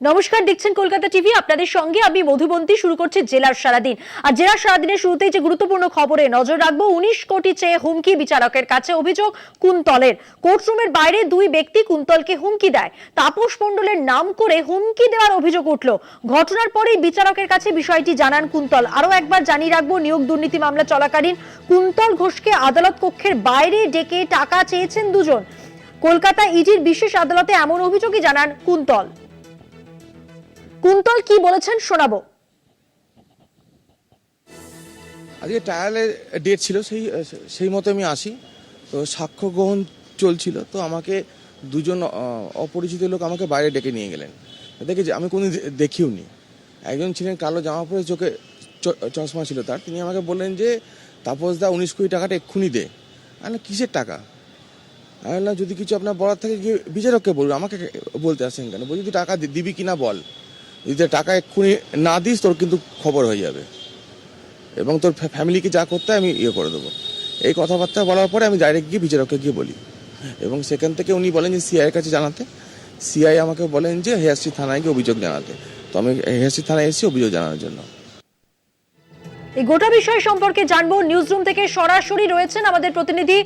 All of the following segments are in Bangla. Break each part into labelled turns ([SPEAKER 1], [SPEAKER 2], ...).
[SPEAKER 1] নমস্কার, দেখছেন কলকাতা টিভি। আপনাদের সঙ্গে আমি মধুবন্তী, শুরু করছি জেলার সারাদিন। আর জেলার সারাদিনের শুরুতেই যে গুরুত্বপূর্ণ খবরে নজর রাখব, উনিশ কোটি চেয়ে হুমকি বিচারকের কাছে অভিযোগ কুন্তলের। কোর্টরুমের বাইরে দুই ব্যক্তি কুন্তলকে হুমকি দেয়। তাপস মণ্ডলের নাম করে হুমকি দেওয়ার অভিযোগ উঠল। ঘটনার পরেই বিচারকের কাছে বিষয়টি জানান কুন্তল। আরও একবার জানিয়ে রাখব, নিয়োগ দুর্নীতি মামলা চলাকালীন কুন্তল ঘোষকে আদালত কক্ষের বাইরে ডেকে টাকা চেয়েছেন দুজন। কলকাতা ইডির বিশেষ আদালতে এমন অভিযোগই জানান কুন্তল। কুন্তল কি বলেছেন শোনাবো।
[SPEAKER 2] আজকে ট্রায়ালের ডেট ছিল, সেই সেই মতো আমি আসি। তো সাক্ষ্য গ্রহণ চলছিল, তো আমাকে দুজন অপরিচিত লোক আমাকে বাইরে ডেকে নিয়ে গেলেন। দেখে যে আমি কোনো দেখিও নি একজন ছিলেন কালো জামা পরে চোখে চশমা ছিল তার। তিনি আমাকে বললেন যে, তাপস দা, উনিশ কোটি টাকাটা এক্ষুনি দে। আমি কিসের টাকা? আমি যদি কিছু আপনার বলার থাকে, গিয়ে বিচারককে বলব। আমাকে বলতে আসেন কেন? বলছি, তুই টাকা দিবি কিনা বল। যদি টাকা এক্ষুনি না দিস, তোর কিন্তু খবর হয়ে যাবে। এবং তোর ফ্যামিলিকে যা করতে আমি ইয়ে করে দেবো। এই কথাবার্তা বলার পরে আমি ডাইরেক্ট গিয়ে বিচারককে গিয়ে বলি। এবং সেখান থেকে উনি বলেন যে সিআইয়ের কাছে জানাতে। সিআই আমাকে বলেন যে হেয়ারস্ট্রি থানায় গিয়ে অভিযোগ জানাতে। তো আমি হেয়ারস্ট্রি থানায় এসেছি অভিযোগ জানানোর জন্য।
[SPEAKER 1] এই গোটা বিষয় সম্পর্কে জানব। নিউজ রুম থেকে সরাসরি রয়েছেন আমাদের প্রতিনিধি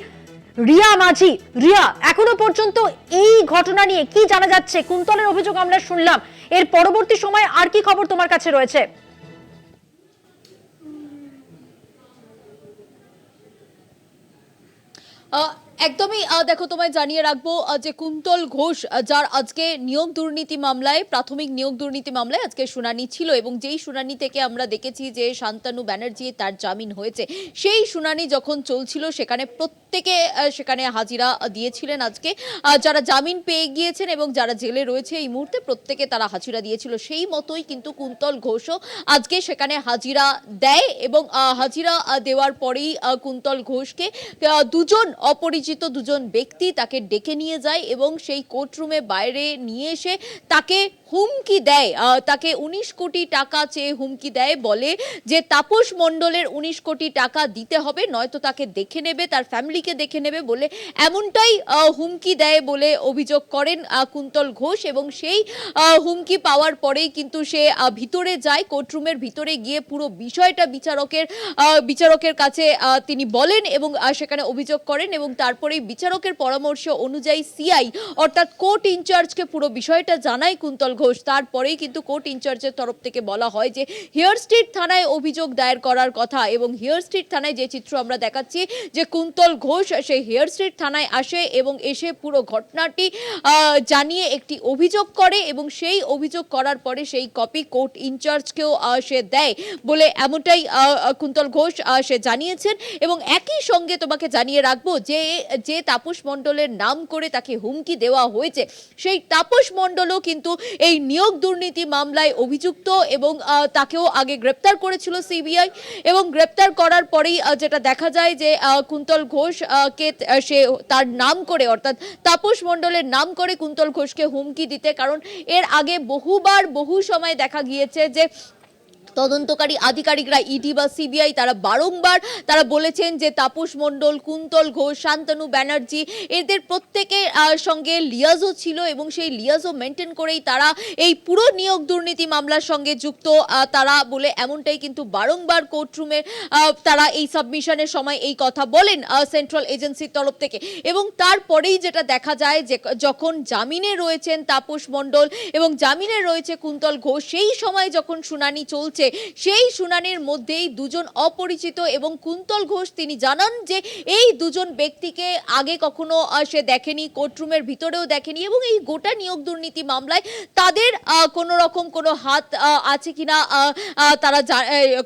[SPEAKER 1] রিয়া মাঝি রিয়া এখনও পর্যন্ত এই ঘটনা নিয়ে কি জানা যাচ্ছে? কুন্তলের অভিযোগ আমরা শুনলাম। এর পরবর্তী সময় আর কি খবর তোমার কাছে রয়েছে?
[SPEAKER 3] আহ, একদমই দেখো তোমায় জানিয়ে রাখব যে কুন্তল ঘোষ যার আজকে নিয়োগ দুর্নীতি মামলায়, প্রাথমিক নিয়োগ দুর্নীতি মামলায় আজকে শুনানি ছিল এবং যেই শুনানি থেকে আমরা দেখেছি যে শান্তানু ব্যানার্জি তার জামিন হয়েছে, সেই শুনানি যখন চলছিল সেখানে প্রত্যেকে সেখানে হাজিরা দিয়েছিলেন আজকে। যারা জামিন পেয়ে গিয়েছেন এবং যারা জেলে রয়েছে এই মুহূর্তে প্রত্যেকে তারা হাজিরা দিয়েছিল। সেই মতোই কিন্তু কুন্তল ঘোষও আজকে সেখানে হাজিরা দেয় এবং হাজিরা দেওয়ার পরেই কুন্তল ঘোষকে দুজন অপরিচিত দুজন ব্যক্তি তাকে ডেকে নিয়ে যায় এবং সেই কোর্টরুমে বাইরে নিয়ে এসে তাকে হুমকি দেয়। তাকে উনিশ কোটি টাকা চেয়ে হুমকি দেয়, বলে যে তাপস মণ্ডলের উনিশ কোটি টাকা দিতে হবে, নয়তো তাকে দেখে নেবে, তার ফ্যামিলিকে দেখে নেবে বলে এমনটাই হুমকি দেয় বলে অভিযোগ করেন কুন্তল ঘোষ এবং সেই হুমকি পাওয়ার পরেই কিন্তু সে ভিতরে যায়, কোর্টরুমের ভিতরে গিয়ে পুরো বিষয়টা বিচারকের বিচারকের কাছে তিনি বলেন এবং সেখানে অভিযোগ করেন এবং তারপরেই বিচারকের পরামর্শ অনুযায়ী সিআই, অর্থাৎ কোর্ট ইনচার্জকে পুরো বিষয়টা জানায় কুন্তল ঘোষ। তারপরেই কিন্তু কোর্ট ইনচার্জের তরফ থেকে বলা হয় যে, হিয়ার স্ট্রিট থানায় অভিযোগ দায়ের করার কথা এবং হিয়ার স্ট্রিট থানায় যে চিত্র আমরা দেখাচ্ছি, যে কুন্তল ঘোষ সেই হেয়ার স্ট্রিট থানায় আসে এবং এসে পুরো ঘটনাটি জানিয়ে একটি অভিযোগ করে এবং সেই অভিযোগ করার পরে সেই কপি কোর্ট ইনচার্জকেও সে দেয় বলে এমনটাই কুন্তল ঘোষ সে জানিয়েছেন এবং একই সঙ্গে তোমাকে জানিয়ে রাখব যে যে তাপস মণ্ডলের নাম করে তাকে হুমকি দেওয়া হয়েছে, সেই তাপস মণ্ডলও কিন্তু এই নিয়োগ দুর্নীতি মামলায় অভিযুক্ত এবং তাকেও আগে গ্রেপ্তার করেছিল সিবিআই এবং গ্রেপ্তার করার পরেই যেটা দেখা যায় যে কুন্তল ঘোষ কে সে তার নাম করে, অর্থাৎ তাপস মণ্ডলের নাম করে কুন্তল ঘোষকে হুমকি দিতে, কারণ এর আগে বহুবার বহু সময় দেখা গিয়েছে যে তদন্তকারী আধিকারিকরা ইডি বা সিবিআই তারা বারংবার তারা বলেছেন যে তাপস মণ্ডল, কুন্তল ঘোষ, শান্তনু ব্যানার্জি এদের প্রত্যেকের সঙ্গে লিয়াজও ছিল এবং সেই লিয়াজও মেনটেন করেই তারা এই পুরো নিয়োগ দুর্নীতি মামলার সঙ্গে যুক্ত। তারা বলে এমনটাই কিন্তু বারংবার কোর্টরুমে তারা এই সাবমিশনের সময় এই কথা বলেন সেন্ট্রাল এজেন্সির তরফ থেকে। এবং তারপরেই যেটা দেখা যায় যে যখন জামিনে রয়েছেন তাপস মণ্ডল এবং জামিনে রয়েছে কুন্তল ঘোষ, সেই সময় যখন শুনানি চলছে সেই শুনানির মধ্যেই দুজন অপরিচিত এবং কুন্তল ঘোষ তিনি জানান যে এই দুজন ব্যক্তিকে আগে কখনো সে দেখেনি, কোর্টরুমের ভিতরেও দেখেনি এবং এই গোটা নিয়োগ দুর্নীতি মামলায় তাদের কোনো রকম কোনো হাত আছে কিনা তারা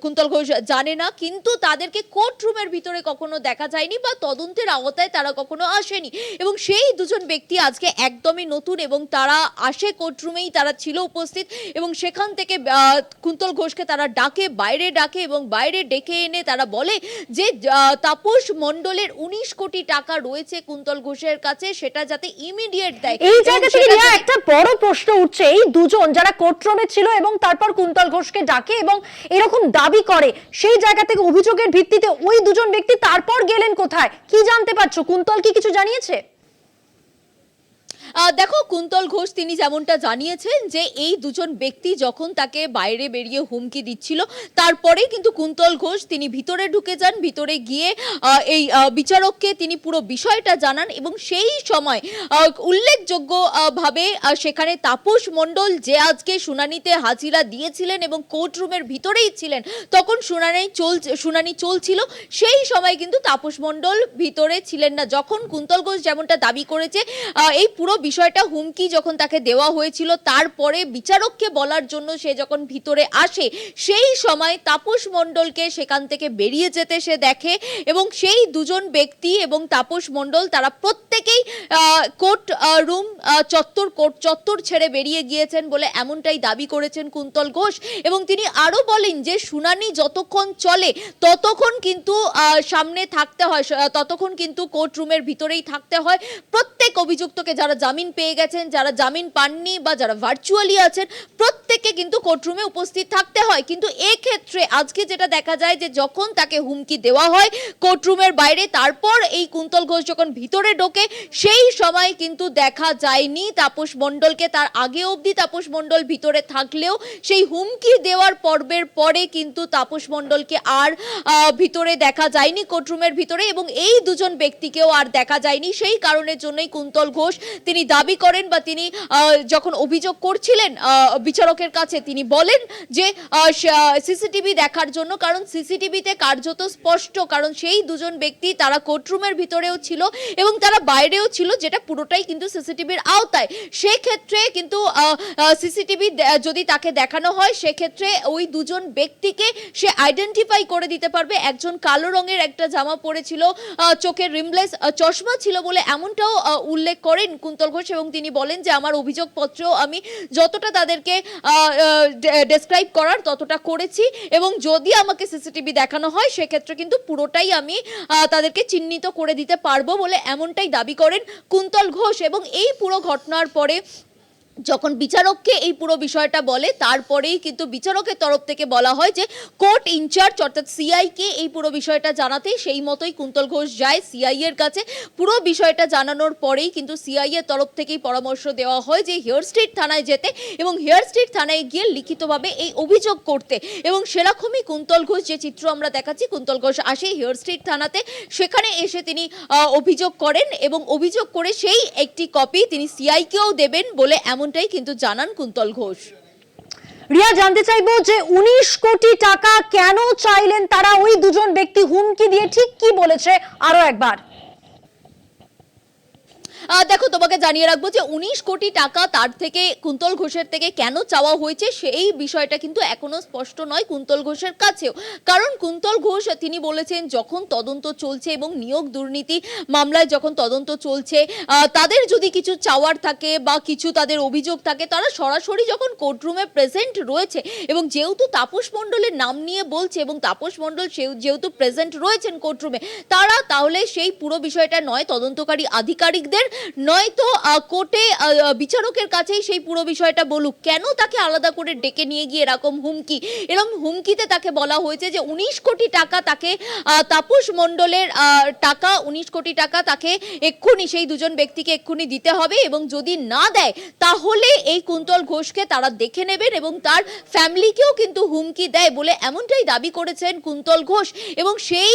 [SPEAKER 3] কুন্তল ঘোষ জানে না। কিন্তু তাদেরকে কোর্টরুমের ভিতরে কখনো দেখা যায়নি বা তদন্তের আওতায় তারা কখনো আসেনি। এবং সেই দুজন ব্যক্তি আজকে একদমই নতুন এবং তারা আসে কোর্টরুমেই, তারা ছিল উপস্থিত এবং সেখান থেকে কুন্তল ঘোষকে তারা ডাকে বাইরে ডাকে এবং বাইরে ডেকে এনে তারা বলে যে তাপস মণ্ডলের উনিশ কোটি টাকা রয়েছে কুন্তল ঘোষের কাছে সেটা যাতে ইমিডিয়েট দেয়।
[SPEAKER 1] এই জায়গা থেকে একটা বড় প্রশ্ন উঠছে। এই দুজন যারা কোর্টরুমে ছিল এবং তারপর কুন্তল ঘোষকে ডাকে এবং এরকম দাবি করে সেই জায়গা থেকে অভিযোগের ভিত্তিতে ওই দুজন ব্যক্তি তারপর গেলেন কোথায়? কি জানতে পারছ? কুন্তল কি কিছু জানিয়েছে?
[SPEAKER 3] দেখো কুন্তল ঘোষ তিনি যেমনটা জানিয়েছেন যে এই দুজন ব্যক্তি যখন তাকে বাইরে বেরিয়ে হুমকি দিচ্ছিল তারপরে কিন্তু কুন্তল ঘোষ তিনি ভিতরে ঢুকে যান ভিতরে গিয়ে এই বিচারককে তিনি পুরো বিষয়টা জানান এবং সেই সময় আহ, উল্লেখযোগ্য ভাবে সেখানে তাপস মণ্ডল যে আজকে শুনানিতে হাজিরা দিয়েছিলেন এবং কোর্টরুমের ভিতরেই ছিলেন তখন শুনানি চল শুনানি চলছিল সেই সময় কিন্তু তাপস মণ্ডল ভিতরে ছিলেন না। যখন কুন্তল ঘোষ যেমনটা দাবি করেছে এই পুরো বিষয়টা হুমকি যখন তাকে দেওয়া হয়েছিল, তারপরে বিচারককে বলার জন্য সে যখন ভিতরে আসে, সেই সময় তাপস মণ্ডলকে সেখান থেকে বেরিয়ে যেতে সে দেখে এবং সেই দুজন ব্যক্তি এবং তাপস মণ্ডল তারা প্রত্যেকেই কোর্ট রুম চত্বর, কোর্ট চত্বর ছেড়ে বেরিয়ে গিয়েছেন বলে এমনটাই দাবি করেছেন কুন্তল ঘোষ এবং তিনি আরও বলেন যে, শুনানি যতক্ষণ চলে ততক্ষণ কিন্তু সামনে থাকতে হয় ততক্ষণ কিন্তু কোর্ট রুমের ভিতরেই থাকতে হয়। প্রত্যেক অভিযুক্তকে যারা জামিন পেয়ে গেছেন, যারা জামিন পাননি বা যারা ভার্চুয়ালি আছেন, প্রত্যেককে কিন্তু কোর্টরুমে উপস্থিত থাকতে হয়। কিন্তু এক্ষেত্রে আজকে যেটা দেখা যায় যে যখন তাকে হুমকি দেওয়া হয় কোর্টরুমের বাইরে, তারপর এই কুন্তল ঘোষ যখন ভিতরে ঢোকে, সেই সময় কিন্তু দেখা যায়নি তাপস মণ্ডলকে। তার আগে অবধি তাপস মণ্ডল ভিতরে থাকলেও সেই হুমকি দেওয়ার পর্বের পরে কিন্তু তাপস মণ্ডলকে আর ভিতরে দেখা যায়নি কোর্টরুমের ভিতরে এবং এই দুজন ব্যক্তিকেও আর দেখা যায়নি। সেই কারণের জন্যই কুন্তল ঘোষ। তিনি দাবি করেন বা তিনি যখন অভিযোগ করছিলেন বিচারকের কাছে, তিনি বলেন যে সিসিটিভি দেখার জন্য, কারণ সিসিটিভিতে কার্যত স্পষ্ট, কারণ সেই দুজন ব্যক্তি তারা কোর্টরুমের ভিতরেও ছিল এবং তারা বাইরেও ছিল, যেটা পুরোটাই কিন্তু সিসিটিভির আওতায়। সেক্ষেত্রে কিন্তু সিসিটিভি যদি তাকে দেখানো হয়, সেক্ষেত্রে ওই দুজন ব্যক্তিকে সে আইডেন্টিফাই করে দিতে পারবে। একজন কালো রঙের একটা জামা পরেছিল চোখের রিমলেস চশমা ছিল বলে এমনটাও উল্লেখ করেন কুন্তল ঘোষ এবং তিনি বলেন যে আমার অভিযোগপত্র আমি যতটা তাদেরকে ডেসক্রাইব করার ততটা করেছি এবং যদি আমাকে সিসিটিভি দেখানো হয়, সেক্ষেত্রে কিন্তু পুরোটাই আমি তাদেরকে চিহ্নিত করে দিতে পারব বলে এমনটাই দাবি করেন কুন্তল ঘোষ এবং এই পুরো ঘটনার পরে যখন বিচারককে এই পুরো বিষয়টা বলে, তারপরেই কিন্তু বিচারকের তরফ থেকে বলা হয় যে, কোর্ট ইনচার্জ অর্থাৎ সিআইকে এই পুরো বিষয়টা জানাতে সেই মতোই কুন্তল ঘোষ যায় সিআই এর কাছে। পুরো বিষয়টা জানানোর পরেই কিন্তু সিআই এর তরফ থেকেই পরামর্শ দেওয়া হয় যে, হেয়ার স্ট্রিট থানায় যেতে এবং হেয়ার স্ট্রিট থানায় গিয়ে লিখিতভাবে এই অভিযোগ করতে। এবং সেরকমই কুন্তল ঘোষ যে চিত্র আমরা দেখাচ্ছি, কুন্তল ঘোষ আসে হেয়ার স্ট্রিট থানাতে। সেখানে এসে তিনি অভিযোগ করেন এবং অভিযোগ করে সেই একটি কপি তিনি সিআইকেও দেবেন বলে এমনটাই কিন্তু জানান কুন্তল ঘোষ।
[SPEAKER 1] রিয়া, জানতে চাইব যে উনিশ কোটি টাকা কেন চাইলেন তারা? ওই দুজন ব্যক্তি হুমকি দিয়ে ঠিক কি বলেছে? আরও একবার।
[SPEAKER 3] দেখো, তোমাকে জানিয়ে রাখব যে উনিশ কোটি টাকা তার থেকে কুন্তল ঘোষের থেকে কেন চাওয়া হয়েছে সেই বিষয়টা কিন্তু এখনও স্পষ্ট নয় কুন্তল ঘোষের কাছেও। কারণ কুন্তল ঘোষ, তিনি বলেছেন, যখন তদন্ত চলছে এবং নিয়োগ দুর্নীতি মামলায় যখন তদন্ত চলছে তাদের যদি কিছু চাওয়ার থাকে বা কিছু তাদের অভিযোগ থাকে, তারা সরাসরি যখন কোর্টরুমে প্রেজেন্ট রয়েছে এবং যেহেতু তাপস মণ্ডলের নাম নিয়ে বলছে এবং তাপস মণ্ডল যেহেতু প্রেজেন্ট রয়েছেন কোর্টরুমে, তারা তাহলে সেই পুরো বিষয়টা নয়। তদন্তকারী আধিকারিকদের নয়তো কোর্টে বিচারকের কাছেই সেই পুরো বিষয়টা বলুক, কেন তাকে আলাদা করে ডেকে নিয়ে গিয়ে এরকম হুমকি? এরকম হুমকিতে তাকে বলা হয়েছে যে, উনিশ কোটি টাকা তাকে তাপস মণ্ডলের টাকা, উনিশ কোটি টাকা তাকে এক্ষুনি, সেই দুজন ব্যক্তিকে এক্ষুনি দিতে হবে এবং যদি না দেয়, তাহলে এই কুন্তল ঘোষকে তারা দেখে নেবেন এবং তার ফ্যামিলিকেও কিন্তু হুমকি দেয় বলে এমনটাই দাবি করেছেন কুন্তল ঘোষ এবং সেই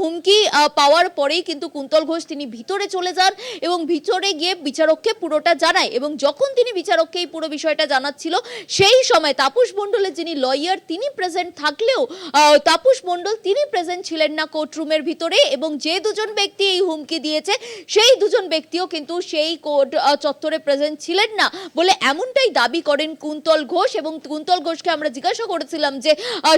[SPEAKER 3] হুমকি পাওয়ার পরেই কিন্তু কুন্তল ঘোষ তিনি ভিতরে চলে যান এবং ভিতরে গিয়ে বিচারককে পুরোটা জানায় এবং যখন তিনি বিচারককে এই পুরো বিষয়টা জানাচ্ছিল, সেই সময় তাপস মণ্ডলের যিনি লয়ার তিনি প্রেজেন্ট থাকলেও তাপস মণ্ডল, তিনি প্রেজেন্ট ছিলেন না কোর্টরুমের ভিতরে এবং যে দুজন ব্যক্তি এই হুমকি দিয়েছে, সেই দুজন ব্যক্তিও কিন্তু সেই কোর্ট চত্বরে প্রেজেন্ট ছিলেন না বলে এমনটাই দাবি করেন কুন্তল ঘোষ এবং কুন্তল ঘোষকে আমরা জিজ্ঞাসা করেছিলাম যে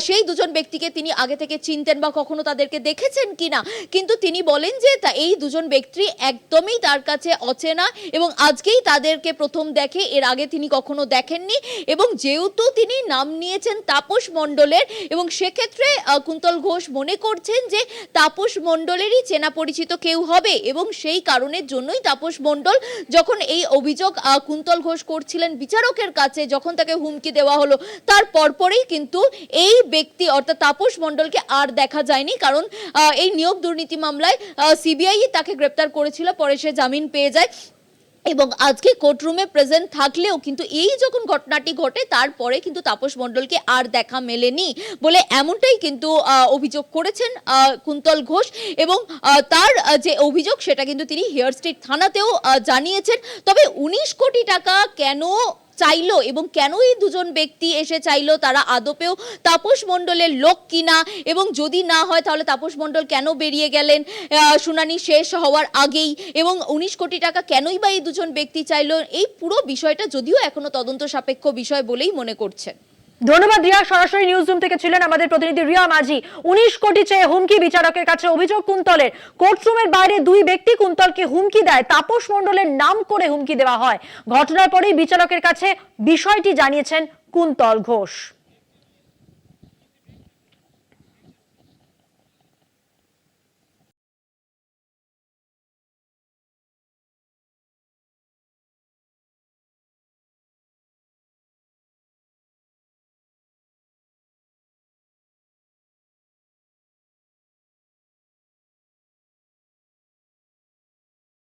[SPEAKER 3] সেই দুজন ব্যক্তিকে তিনি আগে থেকে চিনতেন বা কখনো তাদেরকে দেখেছেন কিনা? কিন্তু তিনি বলেন যে, তা এই দুজন ব্যক্তি একদমই তার কাছে অচেনা এবং আজকেই তাদেরকে প্রথম দেখে, এর আগে তিনি কখনো দেখেননি এবং যেহেতু তিনি নাম নিয়েছেন তাপস মণ্ডলের এবং সেক্ষেত্রে কুন্তল ঘোষ মনে করছেন যে তাপস মণ্ডলেরই চেনা পরিচিত কেউ হবে এবং সেই কারণের জন্যই তাপস মণ্ডল যখন এই অভিযোগ কুন্তল ঘোষ করছিলেন বিচারকের কাছে যখন তাকে হুমকি দেওয়া হলো, তার পরপরেই কিন্তু এই ব্যক্তি অর্থাৎ তাপস মণ্ডলকে আর দেখা যায়নি কারণ এই নিয়োগ দুর্নীতি মামলায় সিবিআই তাকে গ্রেপ্তার করেছিল, পরে সে জামিন পেয়ে যায়। এবং আজকে কোর্টরুমে প্রেজেন্ট থাকলেও কিন্তু এই যখন ঘটনাটি ঘটে, তারপরে কিন্তু তাপস মণ্ডলকে আর দেখা মেলেনি বলে এমনটাই কিন্তু অভিযোগ করেছেন কুন্তল ঘোষ। এবং তার যে অভিযোগ, সেটা কিন্তু তিনি হেয়ার স্ট্রিট থানাতেও জানিয়েছেন। তবে উনিশ কোটি টাকা কেন চাইলো এবং কেন এই দুজন ব্যক্তি এসে চাইলো? তারা আদপেও তাপস মণ্ডলের লোক কিনা? এবং যদি না হয়, তাহলে তাপস মণ্ডল কেন বেরিয়ে গেলেন? শুনানি শেষ হওয়ার আগেই। এবং উনিশ কোটি টাকা কেনই বা এই দুজন ব্যক্তি চাইলো? এই পুরো বিষয়টা যদিও এখনও তদন্ত সাপেক্ষ বিষয় বলেই মনে করছেন।
[SPEAKER 1] ধন্যবাদ রিয়া, সরাসরি নিউজ রুম থেকে ছিলেন আমাদের প্রতিনিধি রিয়া মাঝি। উনিশ কোটি চেয়ে হুমকি বিচারকের কাছে অভিযোগ কুন্তলের। কোর্টরুমের বাইরে দুই ব্যক্তি কুন্তলকে হুমকি দেয়। তাপস মণ্ডলের নাম করে হুমকি দেওয়া হয়। ঘটনার পরেই বিচারকের কাছে বিষয়টি জানিয়েছেন কুন্তল ঘোষ।